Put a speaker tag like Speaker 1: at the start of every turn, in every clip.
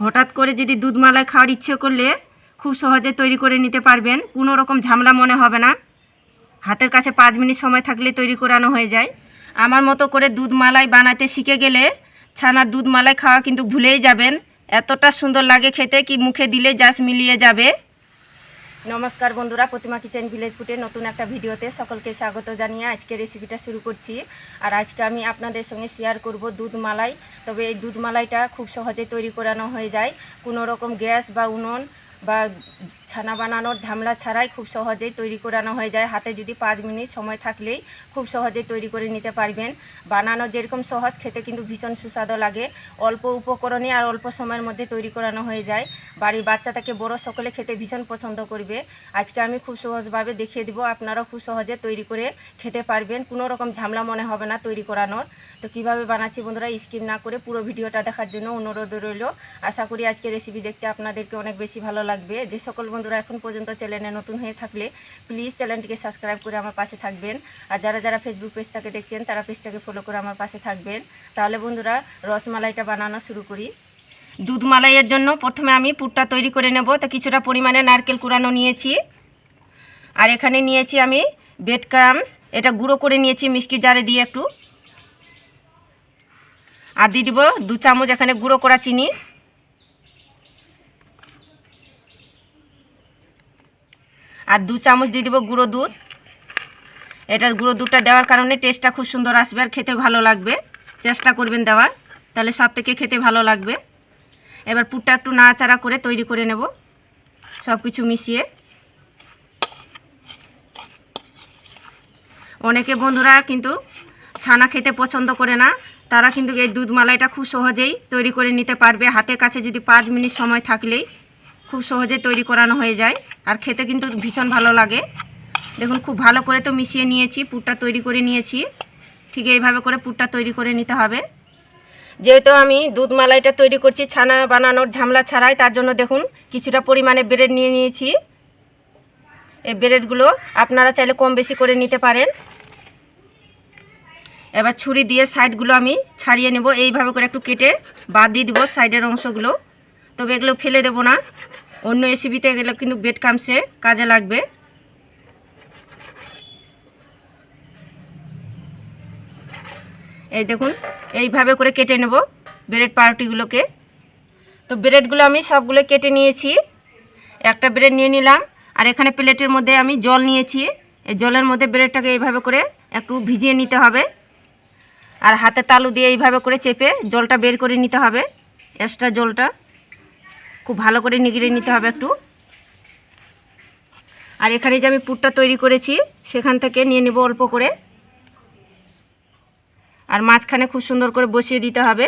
Speaker 1: হঠাৎ করে যদি দুধ মালাই খাওয়ার ইচ্ছে করলে খুব সহজে তৈরি করে নিতে পারবেন। কোনো রকম ঝামেলা মনে হবে না। হাতের কাছে পাঁচ মিনিট সময় থাকলে তৈরি করানো হয়ে যায়। আমার মতো করে দুধ মালাই বানাতে শিখে গেলে ছানার দুধ মালাই খাওয়া কিন্তু ভুলেই যাবেন। এতটা সুন্দর লাগে খেতে কি মুখে দিলে জাস মিলিয়ে যাবে। নমস্কার বন্ধুরা, প্রতিমা কিচেন ভিলেজ ফুটে নতুন একটা ভিডিওতে সকলকে স্বাগত জানিয়ে আজকে রেসিপিটা শুরু করছি। আর আজকে আমি আপনাদের সঙ্গে শেয়ার করব দুধ মালাই। তবে এই দুধ মালাইটা খুব সহজে তৈরি করানো হয়ে যায়। কোনো রকম গ্যাস বা উনুন বা ছানা বানানোর ঝামেলা ছাড়াই খুব সহজেই তৈরি করানো হয়ে যায়। হাতে যদি পাঁচ মিনিট সময় থাকলেই খুব সহজেই তৈরি করে নিতে পারবেন। বানানো যেরকম সহজ, খেতে কিন্তু ভীষণ সুস্বাদু লাগে। অল্প উপকরণে আর অল্প সময়ের মধ্যে তৈরি করানো হয়ে যায়। বাড়ির বাচ্চা থেকে বড় সকলে খেতে ভীষণ পছন্দ করবে। আজকে আমি খুব সহজভাবে দেখিয়ে দিব, আপনারাও খুব সহজে তৈরি করে খেতে পারবেন। কোনো রকম ঝামেলা মনে হবে না তৈরি করানোর। তো কীভাবে বানাচ্ছি বন্ধুরা, স্কিপ না করে পুরো ভিডিওটা দেখার জন্য অনুরোধ রইল। আশা করি আজকে রেসিপি দেখতে আপনাদেরকে অনেক বেশি ভালো লাগবে। যে সকল বন্ধুরা, এখন পর্যন্ত চ্যানেলে নতুন হয়ে থাকলে প্লিজ চ্যানেলটিকে সাবস্ক্রাইব করে আমার পাশে থাকবেন। আর যারা যারা ফেসবুক পেজটাকে দেখছেন, তারা পেজটাকে ফলো করে আমার পাশে থাকবেন। তাহলে বন্ধুরা, রসমালাইটা বানানো শুরু করি। দুধ মালাইয়ের জন্য প্রথমে আমি পুরটা তৈরি করে নেব। তো কিছুটা পরিমাণে নারকেল কুড়ানো নিয়েছি। আর এখানে নিয়েছি আমি বেড ক্রামস এটা গুঁড়ো করে নিয়েছি মিষ্টি জারে দিয়ে একটু। আর দিয়ে দিব দু চামচ এখানে গুঁড়ো করা চিনি। আর দু চামচ দিয়ে দিব গুঁড়ো দুধ। এটা গুঁড়ো দুধটা দেওয়ার কারণে টেস্টটা খুব সুন্দর আসবে আর খেতে ভালো লাগবে। চেষ্টা করবেন দেওয়ার, তাহলে সব থেকে খেতে ভালো লাগবে। এবার পুরটা একটু নাড়াচাড়া করে তৈরি করে নেব সব কিছু মিশিয়ে। অনেকে বন্ধুরা কিন্তু ছানা খেতে পছন্দ করে না, তারা কিন্তু এই দুধ মালাইটা খুব সহজেই তৈরি করে নিতে পারবে। হাতের কাছে যদি পাঁচ মিনিট সময় থাকলেই খুব সহজে তৈরি করানো হয়ে যায়। আর খেতে কিন্তু ভীষণ ভালো লাগে। দেখুন, খুব ভালো করে তো মিশিয়ে নিয়েছি, পুরটা তৈরি করে নিয়েছি। ঠিক এইভাবে করে পুরটা তৈরি করে নিতে হবে। যেহেতু আমি দুধ মালাইটা তৈরি করছি, ছানা বানানোর ঝামলা ছাড়াই, তার জন্য দেখুন, কিছুটা পরিমাণে ব্রেড নিয়ে নিয়েছি। এই ব্রেডগুলো আপনারা চাইলে কম বেশি করে নিতে পারেন। এবার ছুরি দিয়ে সাইডগুলো আমি ছাড়িয়ে নেব। এইভাবে করে একটু কেটে বাদ দিয়ে দেবো সাইডের অংশগুলো। তবে এগুলো ফেলে দেব না। অন্য রেসিপিতে এগুলো কিন্তু বেড কামসে কাজে লাগবে। এই দেখুন, এইভাবে করে কেটে নেব ব্রেড পাউরুটিগুলোকে তো ব্রেডগুলো আমি সবগুলো কেটে নিয়েছি। একটা ব্রেড নিয়ে নিলাম, আর এখানে প্লেটের মধ্যে আমি জল নিয়েছি। এই জলের মধ্যে ব্রেডটাকে এইভাবে করে একটু ভিজিয়ে নিতে হবে। আর হাতে তালু দিয়ে এইভাবে করে চেপে জলটা বের করে নিতে হবে, এক্সট্রা জলটা। খুব ভালো করে নিগড়ে নিতে হবে একটু। আর এখানে যে আমি পুরটা তৈরি করেছি, সেখান থেকে নিয়ে নেব অল্প করে। আর মাঝখানে খুব সুন্দর করে বসিয়ে দিতে হবে।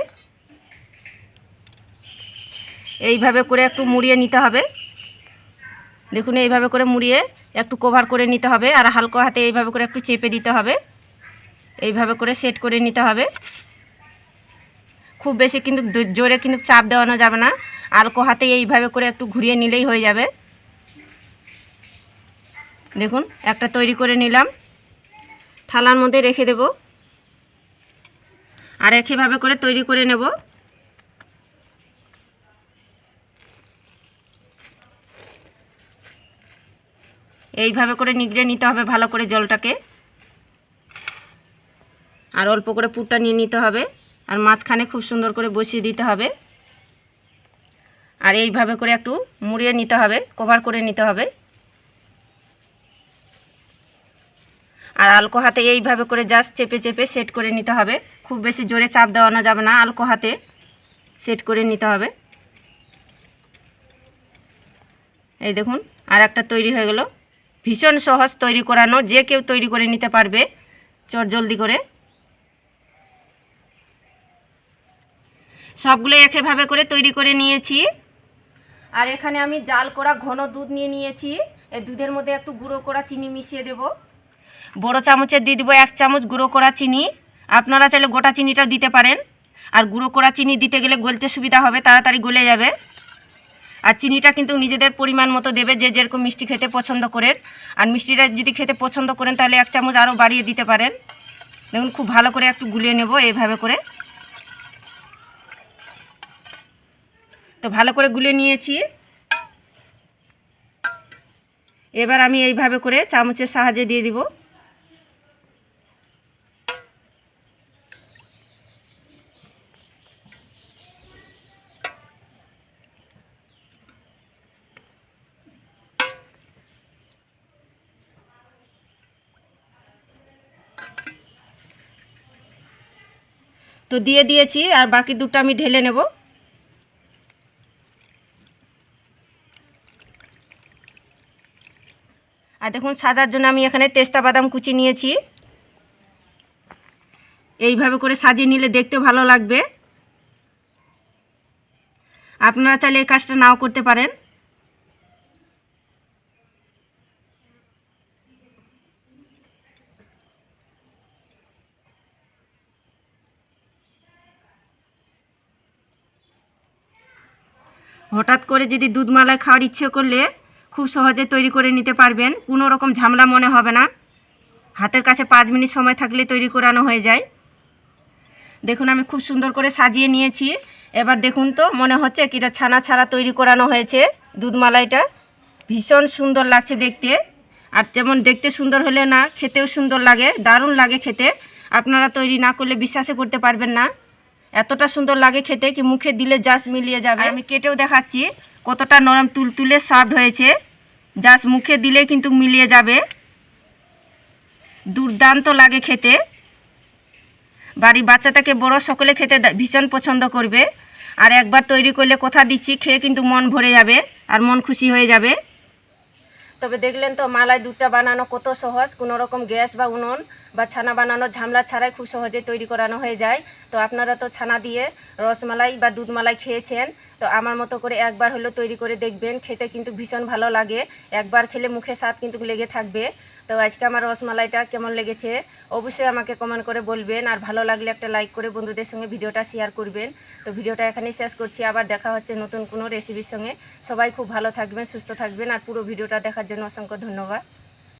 Speaker 1: এইভাবে করে একটু মুড়িয়ে নিতে হবে। দেখুন, এইভাবে করে মুড়িয়ে একটু কভার করে নিতে হবে। আর হালকা হাতে এইভাবে করে একটু চেপে দিতে হবে। এইভাবে করে সেট করে নিতে হবে। খুব বেশি কিন্তু জোরে কিন্তু চাপ দেওয়ানো যাবে না। আলকো হাতে এইভাবে করে একটু ঘুরিয়ে নিলেই হয়ে যাবে। দেখুন, একটা তৈরি করে নিলাম। থালার মধ্যে রেখে দেব। আর একইভাবে করে তৈরি করে নেব। এইভাবে করে নিগড়ে নিতে হবে ভালো করে জলটাকে। আর অল্প করে পুরটা নিয়ে নিতে হবে। আর মাঝখানে খুব সুন্দর করে বসিয়ে দিতে হবে। আর এইভাবে করে একটু মুড়িয়ে নিতে হবে কভার করে নিতে হবে। আর আলকো হাতে এইভাবে করে জাস্ট চেপে চেপে সেট করে নিতে হবে। খুব বেশি জোরে চাপ দেওয়ানো যাবে না, আলকো হাতে সেট করে নিতে হবে। এই দেখুন, আর একটা তৈরি হয়ে গেল। ভীষণ সহজ তৈরি করানো, যে কেউ তৈরি করে নিতে পারবে। চট জলদি করে। সবগুলো একইভাবে করে তৈরি করে নিয়েছি। আর এখানে আমি জাল করা ঘন দুধ নিয়ে নিয়েছি। এই দুধের মধ্যে একটু গুঁড়ো করা চিনি মিশিয়ে দেব। বড় চামচের দিয়ে দেবো এক চামচ গুঁড়ো করা চিনি। আপনারা চাইলে গোটা চিনিটাও দিতে পারেন। আর গুঁড়ো করা চিনি দিতে গেলে গলতে সুবিধা হবে, তাড়াতাড়ি গলে যাবে। আর চিনিটা কিন্তু নিজেদের পরিমাণ মতো দেবে যে যেরকম মিষ্টি খেতে পছন্দ করেন। আর মিষ্টিটা যদি খেতে পছন্দ করেন তাহলে এক চামচ আরও বাড়িয়ে দিতে পারেন। দেখুন খুব ভালো করে একটু গুলিয়ে নেব এইভাবে করে। তো ভালো করে গুলে নিয়েছি। এবার আমি এইভাবে করে চামচের সাহায্যে দিয়ে দিব। তো দিয়ে দিয়েছি, আর বাকি দুটো আমি ঢেলে নেব। আর দেখুন, সাজার জন্য আমি এখানে তেস্তা বাদাম কুচি নিয়েছি। এইভাবে করে সাজিয়ে নিলে দেখতে ভালো লাগবে। আপনারা চাইলে এই কাজটা নাও করতে পারেন। হঠাৎ করে যদি দুধ মালাই খাওয়ার ইচ্ছে করলে খুব সহজে তৈরি করে নিতে পারবেন। কোনো রকম ঝামেলা মনে হবে না। হাতের কাছে পাঁচ মিনিট সময় থাকলে তৈরি করানো হয়ে যায়। দেখুন, আমি খুব সুন্দর করে সাজিয়ে নিয়েছি। এবার দেখুন তো, মনে হচ্ছে কিটা ছানা ছাড়া তৈরি করানো হয়েছে দুধ মালাইটা ভীষণ সুন্দর লাগছে দেখতে। আর যেমন দেখতে সুন্দর হলে না, খেতেও সুন্দর লাগে, দারুণ লাগে খেতে। আপনারা তৈরি না করলে বিশ্বাসে করতে পারবেন না। এতটা সুন্দর লাগে খেতে কি মুখে দিলে জাস মিলিয়ে যাবে। আমি কেটেও দেখাচ্ছি। কতটা নরম তুলতুলে সফট হয়েছে, জাস্ট মুখে দিলে কিন্তু মিলিয়ে যাবে। দুর্দান্ত লাগে খেতে। বাড়ির বাচ্চাটাকে বড় সকলে খেতে ভীষণ পছন্দ করবে। আর একবার তৈরি করলে কথা দিচ্ছি, খেয়ে কিন্তু মন ভরে যাবে আর মন খুশি হয়ে যাবে। তবে দেখলেন তো, মালাই দুধটা বানানো কত সহজ। কোনো রকম গ্যাস বা উনুন বা ছানা বানানো ঝামলা ছাড়াই খুব সহজে তৈরি করানো হয়ে যায়। তো আপনারা তো ছানা দিয়ে রসমালাই বা দুধ মালাই খেয়েছেন, তো আমার মতো করে একবার হলেও তৈরি করে দেখবেন। খেতে কিন্তু ভীষণ ভালো লাগে। একবার খেলে মুখে স্বাদ কিন্তু লেগে থাকবে। তো আজকে আমার রসমালাইটা কেমন লেগেছে? অবশ্যই আমাকে কমেন্ট করে বলবেন আর ভালো লাগলে একটা লাইক করে বন্ধুদের সঙ্গে ভিডিওটা শেয়ার করবেন। তো ভিডিওটা এখানেই শেষ করছি, আবার দেখা হচ্ছে নতুন কোনো রেসিপির সঙ্গে। সবাই খুব ভালো থাকবেন, সুস্থ থাকবেন আর পুরো ভিডিওটা দেখার জন্য অসংখ্য ধন্যবাদ।